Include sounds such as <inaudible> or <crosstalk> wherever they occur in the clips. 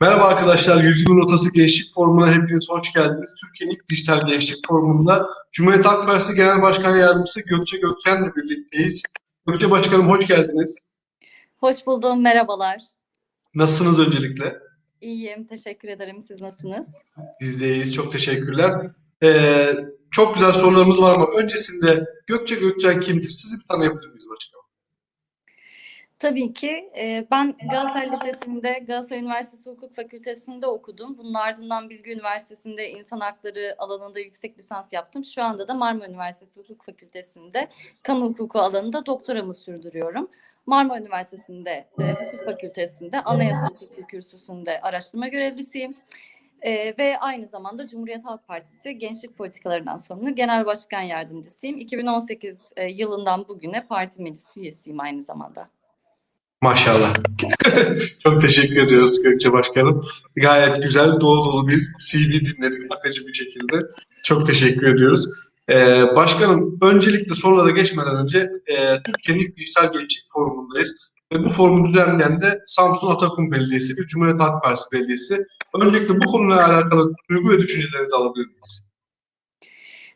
Merhaba arkadaşlar, Yüzyılın Rotası Gençlik Forumu'na hepiniz hoş geldiniz. Türkiye'nin ilk dijital gençlik forumunda Cumhuriyet Halk Partisi Genel Başkan Yardımcısı Gökçe Gökçen'le birlikteyiz. Gökçe Başkanım hoş geldiniz. Hoş buldum, merhabalar. Nasılsınız öncelikle? İyiyim, teşekkür ederim. Siz nasılsınız? Biz de iyiyiz, çok teşekkürler. Ee, çok güzel sorularımız var ama öncesinde Gökçe Gökçen kimdir? Sizi bir tanıyabilir miyiz başkanım? Tabii ki. Ben Galatasaray Lisesi'nde, Galatasaray Üniversitesi Hukuk Fakültesi'nde okudum. Bunun ardından Bilgi Üniversitesi'nde insan hakları alanında yüksek lisans yaptım. Şu anda da Marmara Üniversitesi Hukuk Fakültesi'nde kamu hukuku alanında doktoramı sürdürüyorum. Marmara Üniversitesi'nde Hukuk Fakültesi'nde Anayasa Hukuku Kürsüsü'nde araştırma görevlisiyim. E, ve aynı zamanda Cumhuriyet Halk Partisi Gençlik Politikalarından sorumlu Genel Başkan Yardımcısıyım. 2018 e, yılından bugüne parti meclis üyesiyim aynı zamanda. Maşallah. <laughs> Çok teşekkür ediyoruz Gökçe Başkanım. Gayet güzel, dolu dolu bir CV dinledik akıcı bir şekilde. Çok teşekkür ediyoruz. Ee, başkanım, öncelikle sorulara geçmeden önce e, Türkiye'nin dijital gençlik forumundayız. Ve bu forumu düzenleyen de Samsun Atakum Belediyesi ve Cumhuriyet Halk Partisi Belediyesi. Öncelikle bu konuyla alakalı duygu ve düşüncelerinizi alabilir miyiz?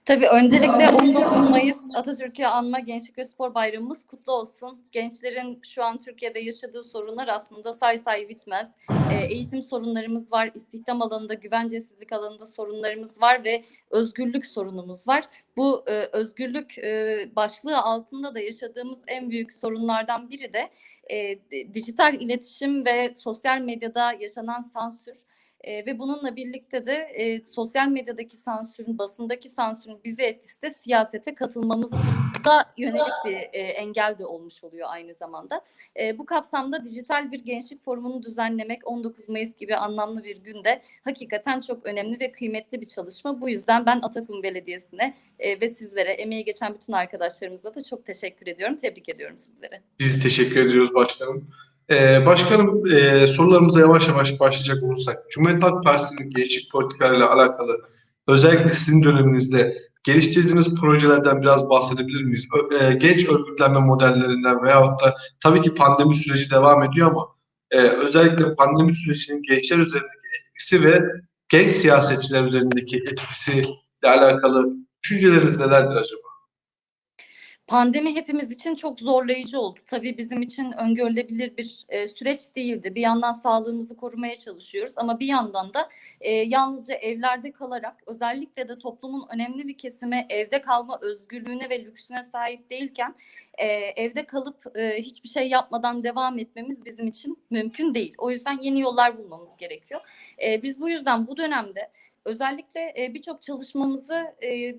Tabii öncelikle 19 Mayıs Atatürk'ü anma Gençlik ve Spor Bayramımız kutlu olsun. Gençlerin şu an Türkiye'de yaşadığı sorunlar aslında say say bitmez. Ee, eğitim sorunlarımız var, istihdam alanında, güvencesizlik alanında sorunlarımız var ve özgürlük sorunumuz var. Bu e, özgürlük e, başlığı altında da yaşadığımız en büyük sorunlardan biri de e, dijital iletişim ve sosyal medyada yaşanan sansür. E, ve bununla birlikte de e, sosyal medyadaki sansürün, basındaki sansürün bizi etkisi de siyasete katılmamıza yönelik bir e, engel de olmuş oluyor aynı zamanda. E, bu kapsamda dijital bir gençlik forumunu düzenlemek 19 Mayıs gibi anlamlı bir günde hakikaten çok önemli ve kıymetli bir çalışma. Bu yüzden ben Atakum Belediyesi'ne e, ve sizlere, emeği geçen bütün arkadaşlarımıza da çok teşekkür ediyorum. Tebrik ediyorum sizlere. Biz teşekkür ediyoruz başkanım. Ee, başkanım e, sorularımıza yavaş yavaş başlayacak olursak, Cumhuriyet Halk Partisi'nin gençlik politikalarıyla alakalı özellikle sizin döneminizde geliştirdiğiniz projelerden biraz bahsedebilir miyiz? Ö- e, genç örgütlenme modellerinden veyahut da tabii ki pandemi süreci devam ediyor ama e, özellikle pandemi sürecinin gençler üzerindeki etkisi ve genç siyasetçiler üzerindeki etkisiyle alakalı düşünceleriniz nelerdir acaba? Pandemi hepimiz için çok zorlayıcı oldu. Tabii bizim için öngörülebilir bir e, süreç değildi. Bir yandan sağlığımızı korumaya çalışıyoruz ama bir yandan da e, yalnızca evlerde kalarak özellikle de toplumun önemli bir kesimi evde kalma özgürlüğüne ve lüksüne sahip değilken e, evde kalıp e, hiçbir şey yapmadan devam etmemiz bizim için mümkün değil. O yüzden yeni yollar bulmamız gerekiyor. E, biz bu yüzden bu dönemde özellikle e, birçok çalışmamızı e,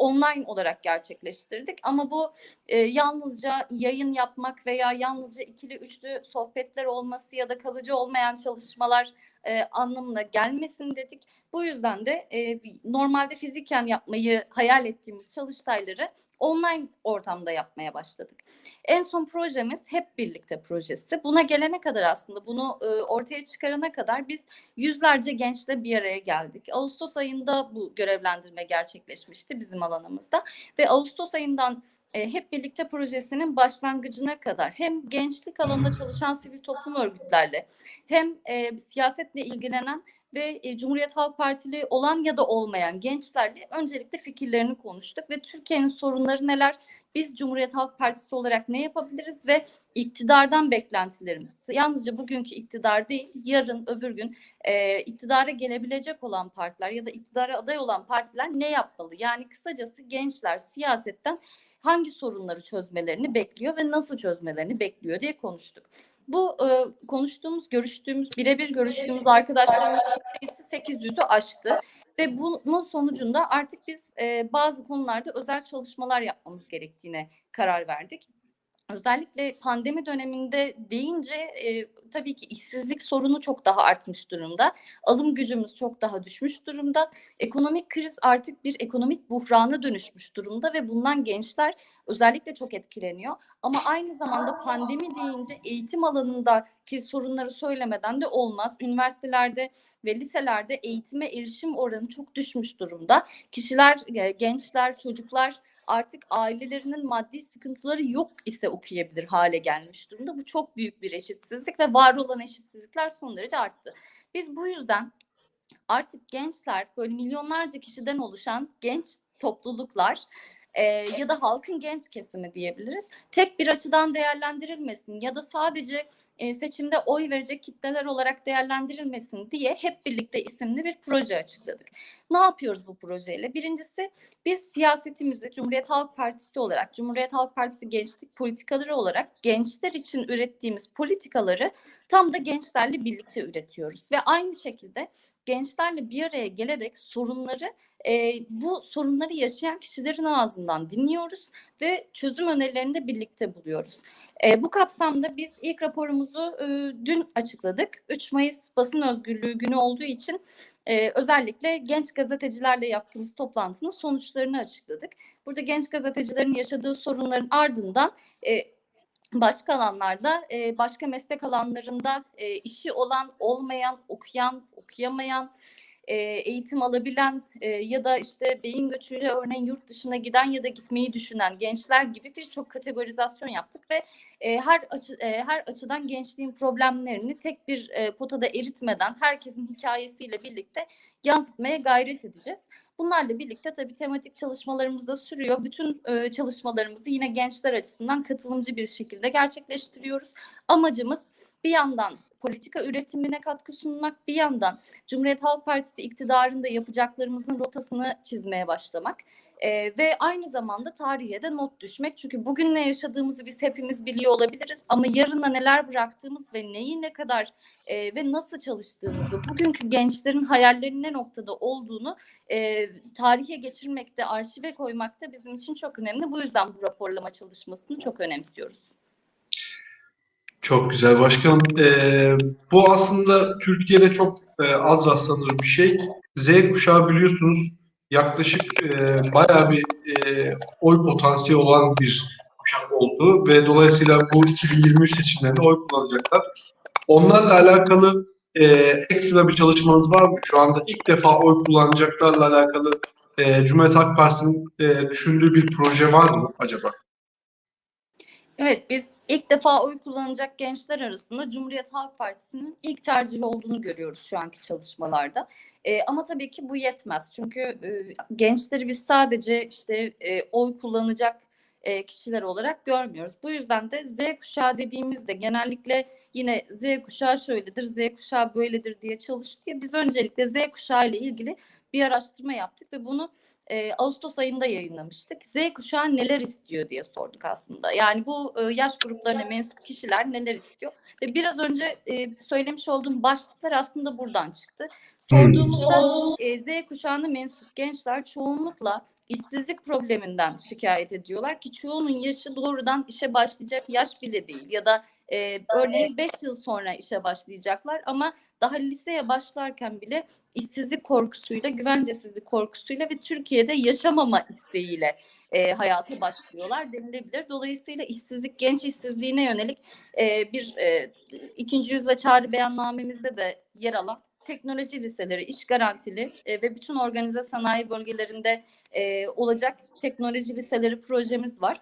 online olarak gerçekleştirdik. Ama bu e, yalnızca yayın yapmak veya yalnızca ikili üçlü sohbetler olması ya da kalıcı olmayan çalışmalar e, anlamına gelmesin dedik. Bu yüzden de e, normalde fiziken yapmayı hayal ettiğimiz çalıştayları online ortamda yapmaya başladık. En son projemiz hep birlikte projesi. Buna gelene kadar aslında bunu e, ortaya çıkarana kadar biz yüzlerce gençle bir araya geldik. Ağustos ayında bu görevlendirme gerçekleşmişti bizim alanımızda ve Ağustos ayından e, hep birlikte projesinin başlangıcına kadar hem gençlik alanında çalışan sivil toplum örgütlerle hem e, siyasetle ilgilenen ve e, Cumhuriyet Halk Partili olan ya da olmayan gençlerle öncelikle fikirlerini konuştuk ve Türkiye'nin sorunları neler? Biz Cumhuriyet Halk Partisi olarak ne yapabiliriz ve iktidardan beklentilerimiz. Yalnızca bugünkü iktidar değil, yarın öbür gün e, iktidara gelebilecek olan partiler ya da iktidara aday olan partiler ne yapmalı? Yani kısacası gençler siyasetten hangi sorunları çözmelerini bekliyor ve nasıl çözmelerini bekliyor diye konuştuk. Bu e, konuştuğumuz, görüştüğümüz, birebir görüştüğümüz arkadaşlarımızın sayısı 800'ü aştı. Ve bunun sonucunda artık biz e, bazı konularda özel çalışmalar yapmamız gerektiğine karar verdik. Özellikle pandemi döneminde deyince e, tabii ki işsizlik sorunu çok daha artmış durumda. Alım gücümüz çok daha düşmüş durumda. Ekonomik kriz artık bir ekonomik buhrana dönüşmüş durumda ve bundan gençler özellikle çok etkileniyor. Ama aynı zamanda pandemi deyince eğitim alanındaki sorunları söylemeden de olmaz. Üniversitelerde ve liselerde eğitime erişim oranı çok düşmüş durumda. Kişiler, gençler, çocuklar artık ailelerinin maddi sıkıntıları yok ise okuyabilir hale gelmiş durumda. Bu çok büyük bir eşitsizlik ve var olan eşitsizlikler son derece arttı. Biz bu yüzden artık gençler böyle milyonlarca kişiden oluşan genç topluluklar e, ya da halkın genç kesimi diyebiliriz. Tek bir açıdan değerlendirilmesin ya da sadece e, seçimde oy verecek kitleler olarak değerlendirilmesin diye hep birlikte isimli bir proje açıkladık. Ne yapıyoruz bu projeyle? Birincisi biz siyasetimizi Cumhuriyet Halk Partisi olarak, Cumhuriyet Halk Partisi gençlik politikaları olarak gençler için ürettiğimiz politikaları tam da gençlerle birlikte üretiyoruz. Ve aynı şekilde gençlerle bir araya gelerek sorunları e, bu sorunları yaşayan kişilerin ağzından dinliyoruz ve çözüm önerilerini de birlikte buluyoruz. E, bu kapsamda biz ilk raporumuzu e, dün açıkladık. 3 Mayıs basın özgürlüğü günü olduğu için e, özellikle genç gazetecilerle yaptığımız toplantının sonuçlarını açıkladık. Burada genç gazetecilerin yaşadığı sorunların ardından e, başka alanlarda, başka meslek alanlarında işi olan, olmayan, okuyan, okuyamayan, e, eğitim alabilen e, ya da işte beyin göçüyle örneğin yurt dışına giden ya da gitmeyi düşünen gençler gibi birçok kategorizasyon yaptık ve e, her açı, e, her açıdan gençliğin problemlerini tek bir e, potada eritmeden herkesin hikayesiyle birlikte yansıtmaya gayret edeceğiz. Bunlarla birlikte tabii tematik çalışmalarımız da sürüyor. Bütün e, çalışmalarımızı yine gençler açısından katılımcı bir şekilde gerçekleştiriyoruz. Amacımız bir yandan politika üretimine katkı sunmak, bir yandan Cumhuriyet Halk Partisi iktidarında yapacaklarımızın rotasını çizmeye başlamak. Ee, ve aynı zamanda tarihe de not düşmek. Çünkü bugün ne yaşadığımızı biz hepimiz biliyor olabiliriz ama yarına neler bıraktığımız ve neyi ne kadar e, ve nasıl çalıştığımızı, bugünkü gençlerin hayallerinin ne noktada olduğunu e, tarihe geçirmekte, arşive koymakta bizim için çok önemli. Bu yüzden bu raporlama çalışmasını çok önemsiyoruz. Çok güzel başkanım. Ee, bu aslında Türkiye'de çok e, az rastlanır bir şey. Z kuşağı biliyorsunuz yaklaşık e, bayağı bir e, oy potansiyeli olan bir kuşak oldu ve dolayısıyla bu 2023 seçimlerinde oy kullanacaklar. Onlarla alakalı e, ekstra bir çalışmanız var mı? Şu anda ilk defa oy kullanacaklarla alakalı e, Cumhuriyet Halk Partisi'nin e, düşündüğü bir proje var mı acaba? Evet biz ilk defa oy kullanacak gençler arasında Cumhuriyet Halk Partisi'nin ilk tercihi olduğunu görüyoruz şu anki çalışmalarda. E, ama tabii ki bu yetmez. Çünkü e, gençleri biz sadece işte e, oy kullanacak e, kişiler olarak görmüyoruz. Bu yüzden de Z kuşağı dediğimizde genellikle yine Z kuşağı şöyledir, Z kuşağı böyledir diye çalıştık ya biz öncelikle Z kuşağı ile ilgili bir araştırma yaptık ve bunu e, Ağustos ayında yayınlamıştık. Z kuşağı neler istiyor diye sorduk aslında. Yani bu e, yaş gruplarına mensup kişiler neler istiyor? Ve biraz önce e, söylemiş olduğum başlıklar aslında buradan çıktı. Sorduğumuzda e, Z kuşağına mensup gençler çoğunlukla işsizlik probleminden şikayet ediyorlar ki çoğunun yaşı doğrudan işe başlayacak yaş bile değil ya da e, örneğin 5 yıl sonra işe başlayacaklar ama daha liseye başlarken bile işsizlik korkusuyla, güvencesizlik korkusuyla ve Türkiye'de yaşamama isteğiyle e, hayata başlıyorlar denilebilir. Dolayısıyla işsizlik, genç işsizliğine yönelik e, bir e, ikinci yüz ve çağrı beyannamemizde de yer alan teknoloji liseleri, iş garantili e, ve bütün organize sanayi bölgelerinde e, olacak teknoloji liseleri projemiz var.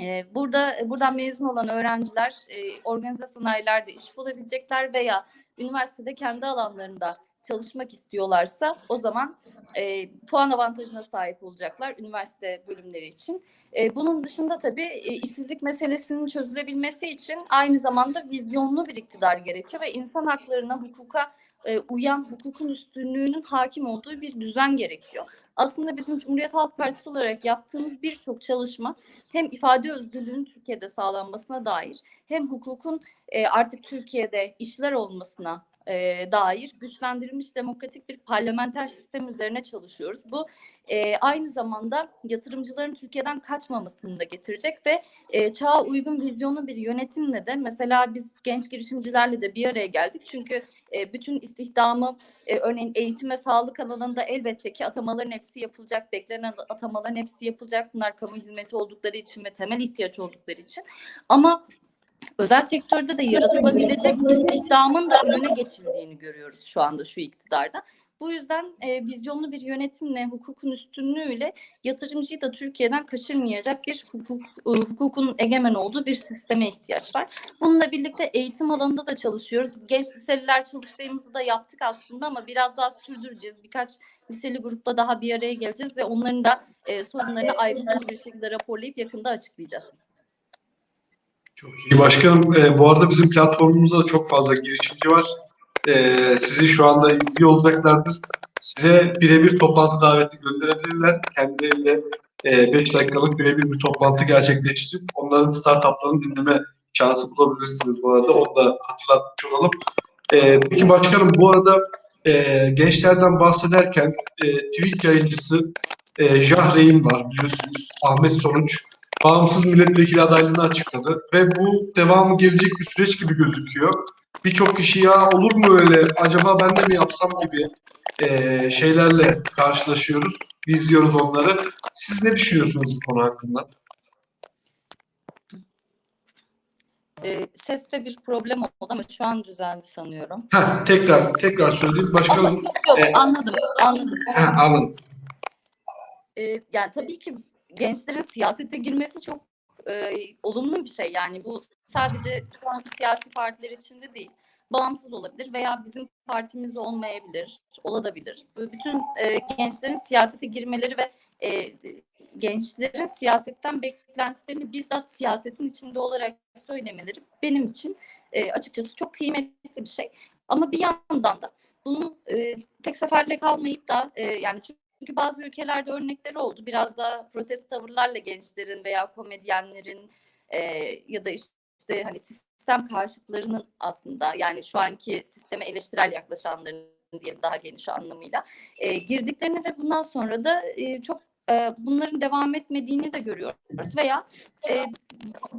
E, burada buradan mezun olan öğrenciler e, organize sanayilerde iş bulabilecekler veya üniversitede kendi alanlarında çalışmak istiyorlarsa o zaman e, puan avantajına sahip olacaklar üniversite bölümleri için. E, bunun dışında tabii e, işsizlik meselesinin çözülebilmesi için aynı zamanda vizyonlu bir iktidar gerekiyor ve insan haklarına, hukuka e, uyan hukukun üstünlüğünün hakim olduğu bir düzen gerekiyor. Aslında bizim Cumhuriyet Halk Partisi olarak yaptığımız birçok çalışma hem ifade özgürlüğünün Türkiye'de sağlanmasına dair hem hukukun e, artık Türkiye'de işler olmasına e, dair güçlendirilmiş demokratik bir parlamenter sistem üzerine çalışıyoruz. Bu e, aynı zamanda yatırımcıların Türkiye'den kaçmamasını da getirecek ve e, çağa uygun vizyonlu bir yönetimle de mesela biz genç girişimcilerle de bir araya geldik. Çünkü e, bütün istihdamı e, örneğin eğitim ve sağlık alanında elbette ki atamaların hepsi yapılacak, beklenen atamaların hepsi yapılacak. Bunlar kamu hizmeti oldukları için ve temel ihtiyaç oldukları için. Ama özel sektörde de yaratılabilecek istihdamın da önüne geçildiğini görüyoruz şu anda şu iktidarda. Bu yüzden e, vizyonlu bir yönetimle, hukukun üstünlüğüyle yatırımcıyı da Türkiye'den kaçırmayacak bir hukuk, e, hukukun egemen olduğu bir sisteme ihtiyaç var. Bununla birlikte eğitim alanında da çalışıyoruz. Genç liseliler çalıştığımızı da yaptık aslında ama biraz daha sürdüreceğiz. Birkaç liseli grupla daha bir araya geleceğiz ve onların da e, sorunlarını ayrıntılı bir şekilde raporlayıp yakında açıklayacağız. Çok iyi başkanım. Ee, bu arada bizim platformumuzda da çok fazla girişimci var. Ee, sizi şu anda izliyor olacaklardır. Size birebir toplantı daveti gönderebilirler. Kendileriyle 5 dakikalık birebir bir toplantı gerçekleştirip onların startuplarını dinleme şansı bulabilirsiniz bu arada. Onu da hatırlatmış olalım. Ee, peki başkanım bu arada e, gençlerden bahsederken e, Twitch yayıncısı e, Jahreyn var biliyorsunuz. Ahmet Sonuç bağımsız milletvekili adaylığını açıkladı ve bu devamı gelecek bir süreç gibi gözüküyor. Birçok kişi ya olur mu öyle acaba ben de mi yapsam gibi eee, şeylerle karşılaşıyoruz. İzliyoruz onları. Siz ne düşünüyorsunuz bu konu hakkında? E, seste bir problem oldu ama şu an düzeldi sanıyorum. Heh, tekrar tekrar söyleyeyim. Ama Başkanım yok yok e- anladım anladım. heh, anladım. E, yani tabii ki gençlerin siyasete girmesi çok e, olumlu bir şey. Yani bu sadece şu an siyasi partiler içinde değil. Bağımsız olabilir veya bizim partimiz olmayabilir, olabilir. Bütün e, gençlerin siyasete girmeleri ve e, gençlerin siyasetten beklentilerini bizzat siyasetin içinde olarak söylemeleri benim için e, açıkçası çok kıymetli bir şey. Ama bir yandan da bunun e, tek seferle kalmayıp da e, yani çünkü bazı ülkelerde örnekleri oldu. Biraz da protest tavırlarla gençlerin veya komedyenlerin e, ya da işte hani sistem karşıtlarının aslında yani şu anki sisteme eleştirel yaklaşanların diye daha geniş anlamıyla e, girdiklerini ve bundan sonra da e, çok e, bunların devam etmediğini de görüyoruz veya e,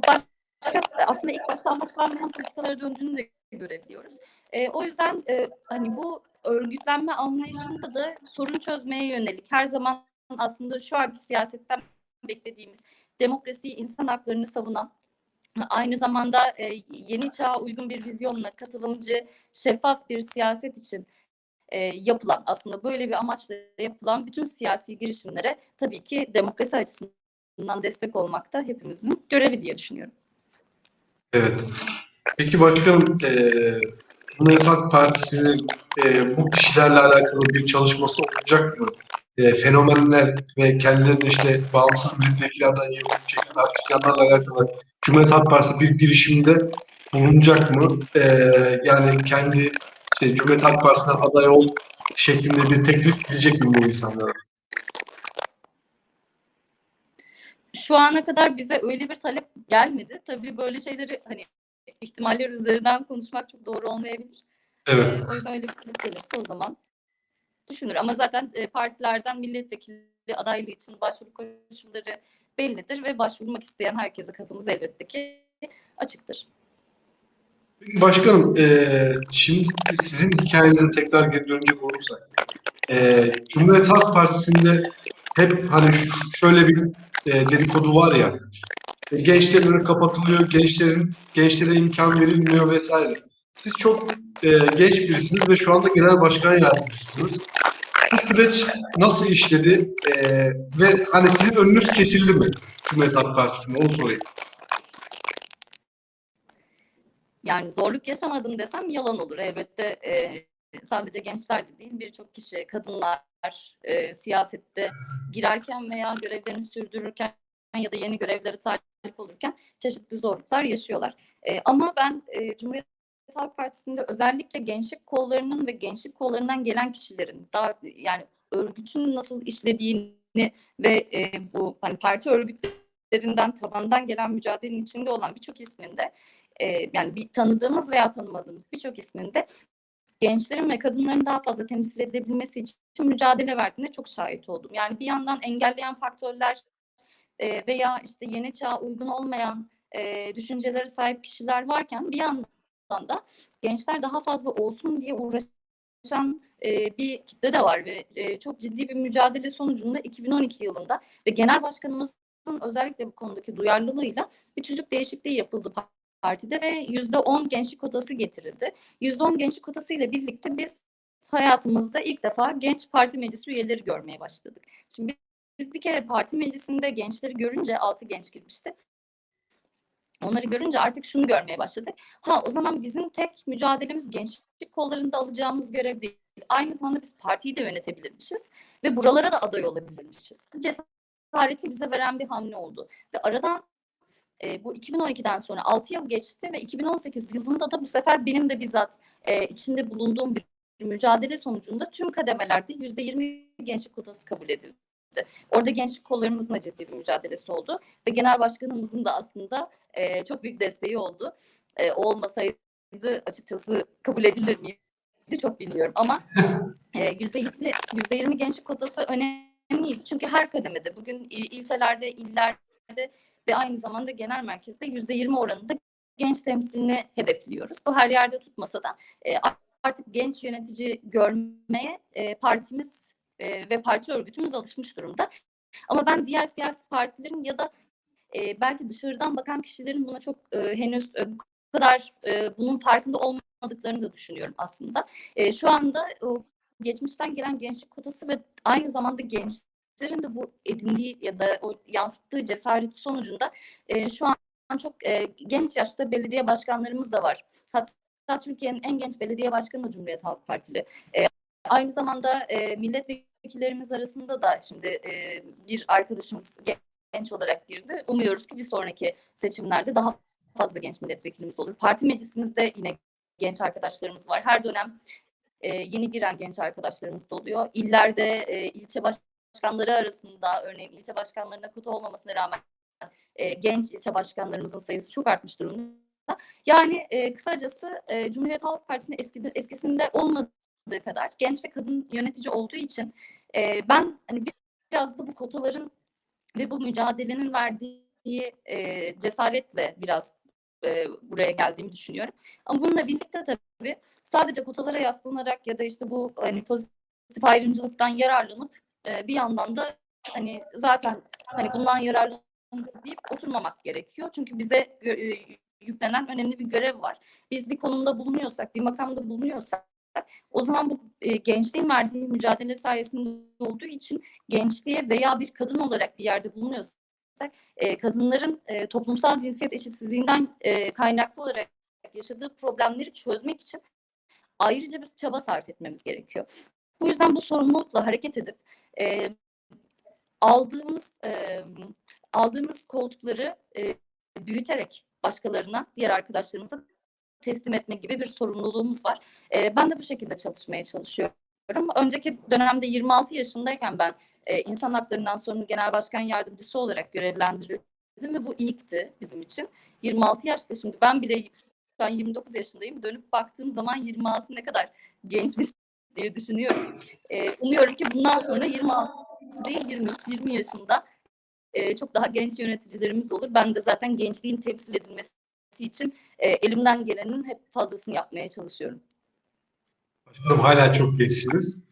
başka aslında ilk başta amaçlanmayan politikalara döndüğünü de görebiliyoruz. E, o yüzden e, hani bu örgütlenme anlayışında da sorun çözmeye yönelik her zaman aslında şu anki siyasetten beklediğimiz demokrasiyi, insan haklarını savunan aynı zamanda e, yeni çağa uygun bir vizyonla katılımcı, şeffaf bir siyaset için e, yapılan aslında böyle bir amaçla yapılan bütün siyasi girişimlere tabii ki demokrasi açısından destek olmak da hepimizin görevi diye düşünüyorum. Evet. Peki başkanım eee Cumhuriyet Halk Partisi'nin eee, bu kişilerle alakalı bir çalışması olacak mı? Eee, fenomenler ve kendilerini işte bağımsız milletvekili adayı bu şekilde açıklayanlarla alakalı Cumhuriyet Halk Partisi bir girişimde bulunacak mı? Eee, yani kendi işte Cumhuriyet Halk Partisi'nden aday ol şeklinde bir teklif gidecek mi bu insanlara? Şu ana kadar bize öyle bir talep gelmedi. Tabii böyle şeyleri hani ihtimaller üzerinden konuşmak çok doğru olmayabilir. Evet. Ee, o yüzden öyle bir gelirse o zaman düşünür. Ama zaten e, partilerden milletvekili adaylığı için başvuru koşulları bellidir ve başvurmak isteyen herkese kapımız elbette ki açıktır. Peki Başkanım, eee, şimdi sizin hikayenize tekrar geri dönecek olursak, eee, Cumhuriyet Halk Partisi'nde hep hani şöyle bir eee, dedikodu var ya, e, gençlerin önü kapatılıyor, gençlerin gençlere imkan verilmiyor vesaire. Siz çok eee, genç birisiniz ve şu anda genel başkan yardımcısınız. Bu süreç nasıl işledi Eee, ve hani sizin önünüz kesildi mi Cumhuriyet Halk Partisi'nde onu sorayım. Yani zorluk yaşamadım desem yalan olur. Elbette e, sadece gençler de değil birçok kişi, kadınlar e, siyasette girerken veya görevlerini sürdürürken ya da yeni görevlere talip olurken çeşitli zorluklar yaşıyorlar. E, ama ben e, Cumhuriyet Halk Partisi'nde özellikle gençlik kollarının ve gençlik kollarından gelen kişilerin daha yani örgütün nasıl işlediğini ve e, bu hani parti örgütlerinden tabandan gelen mücadelenin içinde olan birçok isminde e, yani bir tanıdığımız veya tanımadığımız birçok isminde gençlerin ve kadınların daha fazla temsil edilebilmesi için mücadele verdiğine çok şahit oldum. Yani bir yandan engelleyen faktörler e, veya işte yeni çağa uygun olmayan e, düşüncelere sahip kişiler varken bir yandan da gençler daha fazla olsun diye uğraşan e, bir kitle de var ve e, çok ciddi bir mücadele sonucunda 2012 yılında ve genel başkanımızın özellikle bu konudaki duyarlılığıyla bir tüzük değişikliği yapıldı partide ve yüzde on gençlik kotası getirildi. Yüzde on gençlik kotası ile birlikte biz hayatımızda ilk defa genç parti meclisi üyeleri görmeye başladık. Şimdi biz bir kere parti meclisinde gençleri görünce altı genç girmişti. Onları görünce artık şunu görmeye başladık. Ha o zaman bizim tek mücadelemiz gençlik kollarında alacağımız görev değil. Aynı zamanda biz partiyi de yönetebilirmişiz ve buralara da aday olabilirmişiz. Bu cesareti bize veren bir hamle oldu. Ve aradan e, bu 2012'den sonra 6 yıl geçti ve 2018 yılında da bu sefer benim de bizzat e, içinde bulunduğum bir mücadele sonucunda tüm kademelerde %20 gençlik kotası kabul edildi. Orada gençlik kollarımızın da ciddi bir mücadelesi oldu ve genel başkanımızın da aslında e, çok büyük desteği oldu. E, o olmasaydı açıkçası kabul edilir miydi çok bilmiyorum ama e, %20, %20 gençlik kotası önemliydi. Çünkü her kademede bugün il- ilçelerde, illerde ve aynı zamanda genel merkezde %20 oranında genç temsilini hedefliyoruz. Bu her yerde tutmasa da e, artık genç yönetici görmeye e, partimiz e, ve parti örgütümüz alışmış durumda. Ama ben diğer siyasi partilerin ya da e, belki dışarıdan bakan kişilerin buna çok e, henüz e, bu kadar e, bunun farkında olmadıklarını da düşünüyorum aslında. E, şu anda o geçmişten gelen gençlik kotası ve aynı zamanda gençlerin de bu edindiği ya da o yansıttığı cesareti sonucunda e, şu an çok e, genç yaşta belediye başkanlarımız da var. Hatta Türkiye'nin en genç belediye başkanı da Cumhuriyet Halk Partili. E, aynı zamanda e, milletvekillerimiz arasında da şimdi e, bir arkadaşımız genç olarak girdi. Umuyoruz ki bir sonraki seçimlerde daha fazla genç milletvekilimiz olur. Parti meclisimizde yine genç arkadaşlarımız var. Her dönem e, yeni giren genç arkadaşlarımız da oluyor. İllerde e, ilçe başkanları arasında örneğin ilçe başkanlarına kutu olmamasına rağmen e, genç ilçe başkanlarımızın sayısı çok artmış durumda. Yani e, kısacası e, Cumhuriyet Halk Partisi'nin eskisinde olmadığı kadar genç ve kadın yönetici olduğu için e, ben hani biraz da bu kotaların ve bu mücadelenin verdiği e, cesaretle biraz e, buraya geldiğimi düşünüyorum. Ama bununla birlikte tabii sadece kotalara yaslanarak ya da işte bu hani pozitif ayrımcılıktan yararlanıp e, bir yandan da hani zaten hani bundan yararlanıp deyip oturmamak gerekiyor. Çünkü bize e, yüklenen önemli bir görev var. Biz bir konumda bulunuyorsak, bir makamda bulunuyorsak o zaman bu e, gençliğin verdiği mücadele sayesinde olduğu için gençliğe veya bir kadın olarak bir yerde bulunuyorsak e, kadınların e, toplumsal cinsiyet eşitsizliğinden e, kaynaklı olarak yaşadığı problemleri çözmek için ayrıca bir çaba sarf etmemiz gerekiyor. Bu yüzden bu sorumlulukla hareket edip e, aldığımız e, aldığımız koltukları e, büyüterek başkalarına, diğer arkadaşlarımıza teslim etme gibi bir sorumluluğumuz var. E, ben de bu şekilde çalışmaya çalışıyorum. Önceki dönemde 26 yaşındayken ben e, insan haklarından sorumlu genel başkan yardımcısı olarak görevlendirildim ve bu ilkti bizim için. 26 yaşta şimdi ben bile şu an 29 yaşındayım. Dönüp baktığım zaman 26 ne kadar gençmiş diye düşünüyorum. E, umuyorum ki bundan sonra 26 değil 23-20 yaşında e, çok daha genç yöneticilerimiz olur. Ben de zaten gençliğin temsil edilmesi için e, elimden gelenin hep fazlasını yapmaya çalışıyorum. Başkanım hala çok gençsiniz.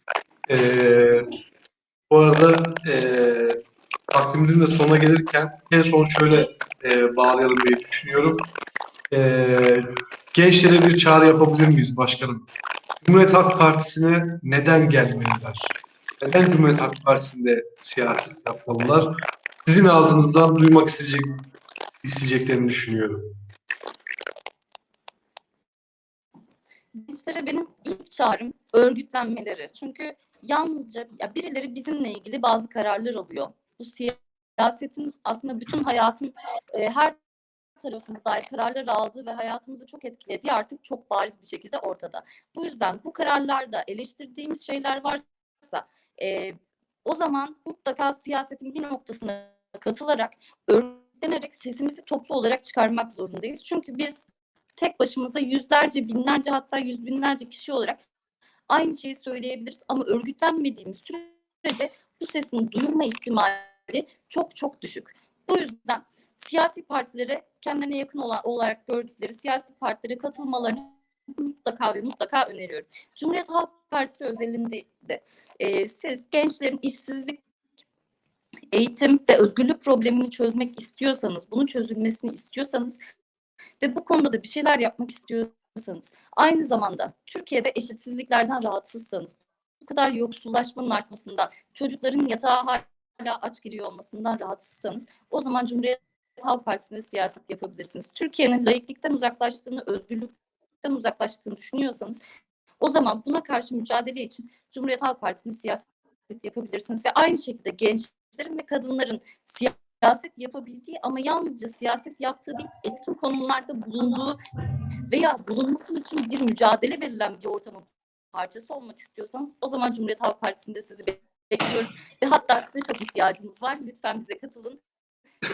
Ee, bu arada e, vaktimizin de sonuna gelirken en son şöyle e, bağlayalım diye düşünüyorum. E, gençlere bir çağrı yapabilir miyiz başkanım? Cumhuriyet Halk Partisi'ne neden gelmeliler? Neden Cumhuriyet Halk Partisi'nde siyaset yapmalılar? Sizin ağzınızdan duymak isteyecek, isteyeceklerini düşünüyorum. Gençlere benim ilk çağrım örgütlenmeleri. Çünkü yalnızca ya birileri bizimle ilgili bazı kararlar alıyor. Bu siyasetin aslında bütün hayatın e, her tarafına dair kararlar aldığı ve hayatımızı çok etkilediği artık çok bariz bir şekilde ortada. Bu yüzden bu kararlarda eleştirdiğimiz şeyler varsa e, o zaman mutlaka siyasetin bir noktasına katılarak örgütlenerek sesimizi toplu olarak çıkarmak zorundayız. Çünkü biz tek başımıza yüzlerce, binlerce hatta yüz binlerce kişi olarak aynı şeyi söyleyebiliriz. Ama örgütlenmediğimiz sürece bu sesin duyulma ihtimali çok çok düşük. Bu yüzden siyasi partilere kendilerine yakın olan, olarak gördükleri siyasi partilere katılmalarını mutlaka ve mutlaka öneriyorum. Cumhuriyet Halk Partisi özelinde de e, siz gençlerin işsizlik eğitim ve özgürlük problemini çözmek istiyorsanız, bunun çözülmesini istiyorsanız ve bu konuda da bir şeyler yapmak istiyorsanız aynı zamanda Türkiye'de eşitsizliklerden rahatsızsanız, bu kadar yoksullaşmanın artmasından, çocukların yatağa hala aç giriyor olmasından rahatsızsanız, o zaman Cumhuriyet Halk Partisi'nde siyaset yapabilirsiniz. Türkiye'nin laiklikten uzaklaştığını, özgürlükten uzaklaştığını düşünüyorsanız, o zaman buna karşı mücadele için Cumhuriyet Halk Partisi'nde siyaset yapabilirsiniz ve aynı şekilde gençlerin ve kadınların siyaset yapabildiği ama yalnızca siyaset yaptığı değil, etkin konumlarda bulunduğu veya bulunması için bir mücadele verilen bir ortamın parçası olmak istiyorsanız o zaman Cumhuriyet Halk Partisi'nde sizi bekliyoruz ve hatta size çok ihtiyacımız var. Lütfen bize katılın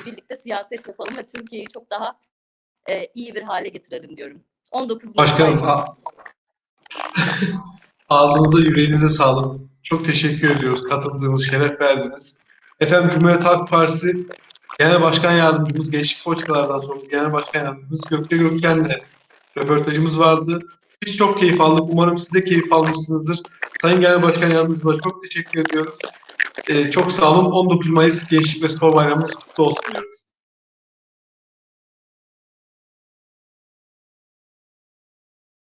birlikte siyaset yapalım ve Türkiye'yi çok daha e, iyi bir hale getirelim diyorum. 19 Başkanım, <laughs> Ağzınıza yüreğinize sağlık. Çok teşekkür ediyoruz. Katıldığınız, şeref verdiniz. Efendim Cumhuriyet Halk Partisi Genel Başkan Yardımcımız, Gençlik Politikalardan sonra Genel Başkan Yardımcımız Gökçe Gökken'le röportajımız vardı. Biz çok keyif aldık. Umarım siz de keyif almışsınızdır. Sayın Genel Başkan Yardımcımıza çok teşekkür ediyoruz. Ee, çok sağ olun. 19 Mayıs Gençlik ve Spor Bayramımız kutlu olsun diyoruz.